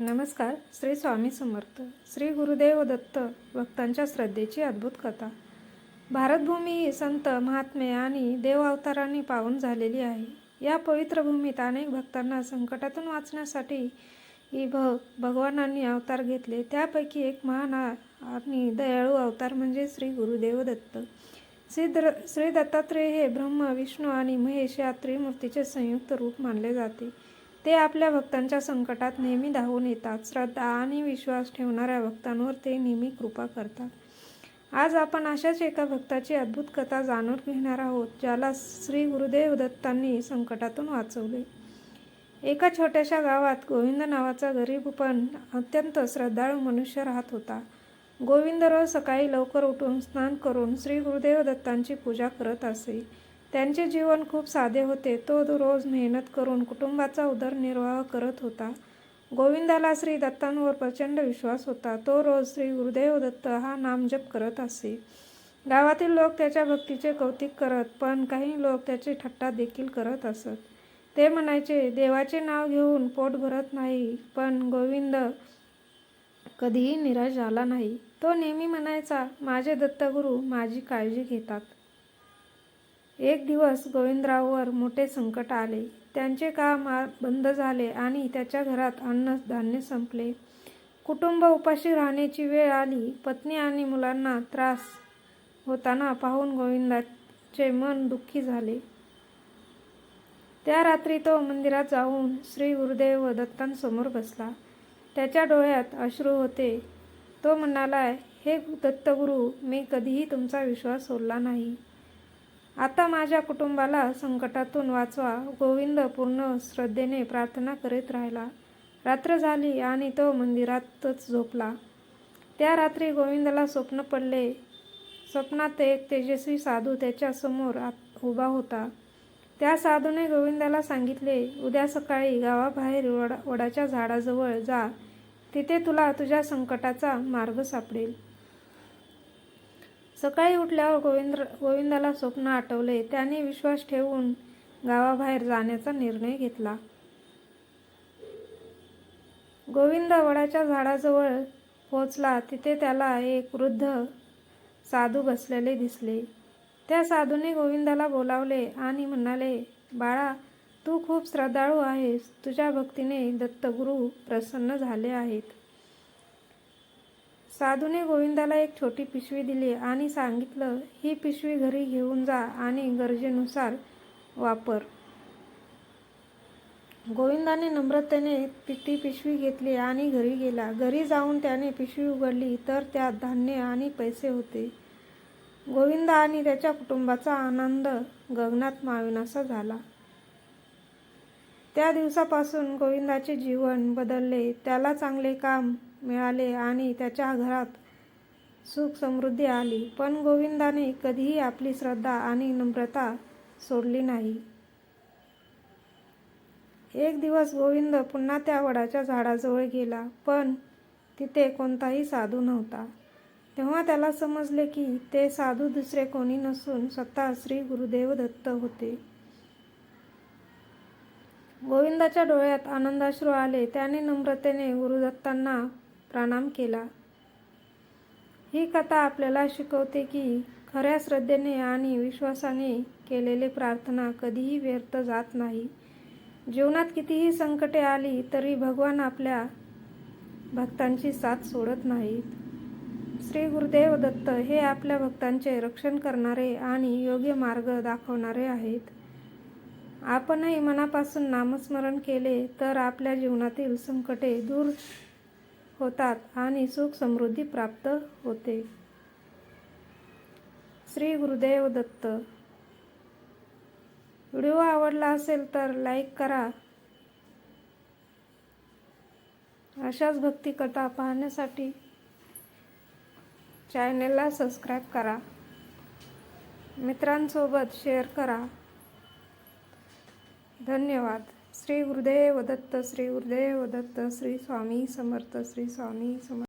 नमस्कार श्री स्वामी समर्थ श्री गुरुदेव दत्त भक्तांच्या श्रद्धेची अद्भुत कथा. भारतभूमी ही संत महात्मे आणि देव अवतारांनी पावन झालेली आहे. या पवित्र भूमीत अनेक भक्तांना संकटातून वाचण्यासाठी ही भग भगवानांनी अवतार घेतले. त्यापैकी एक महान आणि दयाळू अवतार म्हणजे श्री गुरुदेव दत्त. श्री श्री दत्तात्रेय हे ब्रह्म विष्णू आणि महेश या त्रिमूर्तीचे संयुक्त रूप मानले जाते. ते आपल्या भक्तांच्या संकटात नेहमी धावून येतात. श्रद्धा आणि विश्वास ठेवणाऱ्या भक्तांवर ते नेहमी कृपा करतात. आज आपण अशाच एका भक्ताची अद्भुत कथा जाणून घेणार आहोत ज्याला श्री गुरुदेव दत्तांनी संकटातून वाचवले. एका छोट्याशा गावात गोविंद नावाचा गरीब पण अत्यंत श्रद्धाळू मनुष्य राहत होता. गोविंद रोज सकाळी लवकर उठून स्नान करून श्री गुरुदेव दत्तांची पूजा करत असे. त्यांचे जीवन खूप साधे होते. तो रोज मेहनत करून कुटुंबाचा उदरनिर्वाह करत होता. गोविंदाला श्री दत्तांवर प्रचंड विश्वास होता. तो रोज श्री गुरुदेव दत्त हा नामजप करत असे. गावातील लोक त्याच्या भक्तीचे कौतिक करत पण काही लोक त्याची ठट्टा देखील करत असत. ते म्हणायचे देवाचे नाव घेऊन पोट भरत नाही पण गोविंद कधीही निराश झाला नाही. तो नेहमी म्हणायचा माझे दत्तगुरू माझी काळजी घेतात. एक दिवस गोविंदराववर मोठे संकट आले. त्यांचे काम बंद झाले आणि त्याच्या घरात अन्न धान्य संपले. कुटुंब उपाशी राहण्याची वेळ आली. पत्नी आणि मुलांना त्रास होताना पाहून गोविंदाचे मन दुःखी झाले. त्या रात्री तो मंदिरात जाऊन श्री गुरुदेव दत्तांसमोर बसला. त्याच्या डोळ्यात अश्रू होते. तो म्हणाला हे दत्तगुरू मी कधीही तुमचा विश्वास सोडला नाही. आता माझ्या कुटुंबाला संकटातून वाचवा. गोविंद पूर्ण श्रद्धेने प्रार्थना करीत राहिला. रात्र झाली आणि तो मंदिरातच झोपला. त्या रात्री गोविंदाला स्वप्न पडले. स्वप्नात एक तेजस्वी साधू त्याच्यासमोर उभा होता. त्या साधूने गोविंदाला सांगितले उद्या सकाळी गावाबाहेर वडा वडाच्या झाडाजवळ जा. तिथे तुला तुझ्या संकटाचा मार्ग सापडेल. सकाळी उठल्यावर गोविंद गोविंदाला स्वप्न आठवले. त्याने विश्वास ठेवून गावाबाहेर जाण्याचा निर्णय घेतला. गोविंद वडाच्या झाडाजवळ पोचला तिथे त्याला एक वृद्ध साधू बसलेले दिसले. त्या साधूने गोविंदाला बोलावले आणि म्हणाले बाळा तू खूप श्रद्धाळू आहेस. तुझ्या भक्तीने दत्तगुरू प्रसन्न झाले आहेत. साधूने गोविंदाला एक छोटी पिशवी दिली आणि सांगितलं ही पिशवी घरी घेऊन जा आणि गरजेनुसार वापर. गोविंदाने नम्रतेने ती पिशवी घेतली आणि घरी गेला. घरी जाऊन त्याने पिशवी उघडली तर त्यात धान्य आणि पैसे होते. गोविंद आणि त्याच्या कुटुंबाचा आनंद गगनात माविनासा झाला. त्या दिवसापासून गोविंदाचे जीवन बदलले. त्याला चांगले काम मिळाले आणि त्याच्या घरात सुख समृद्धी आली. पण गोविंदाने कधीही आपली श्रद्धा आणि नम्रता सोडली नाही. एक दिवस गोविंद पुन्हा त्या वडाच्या झाडाजवळ गेला पण तिथे कोणताही साधू नव्हता. तेव्हा त्याला समजले की ते साधू दुसरे कोणी नसून स्वतः श्री गुरुदेव दत्त होते. गोविंदाच्या डोळ्यात आनंदाश्रू आले. त्याने नम्रतेने गुरुदत्तांना प्रणाम केला. ही कथा आपल्याला शिकवते की खऱ्या श्रद्धेने आणि विश्वासाने केलेली प्रार्थना कधीही व्यर्थ जात नाही. जीवनात कितीही संकटे आली तरी भगवान आपल्या भक्तांची साथ सोडत नाहीत. श्री गुरुदेव दत्त हे आपल्या भक्तांचे रक्षण करणारे आणि योग्य मार्ग दाखवणारे आहेत. आपणही मनापासून नामस्मरण केले तर आपल्या जीवनातील संकटे दूर होतात आणि सुख समृद्धी प्राप्त होते. श्री गुरुदेव दत्त. व्हिडिओ आवडला असेल तर लाईक करा. अशाच भक्ती कथा पाहण्यासाठी चॅनेलला सबस्क्राईब करा. मित्रांसोबत शेअर करा. धन्यवाद. श्री गुरुदेव दत्त श्री गुरुदेव दत्त श्री स्वामी समर्थ श्री स्वामी समर्थ.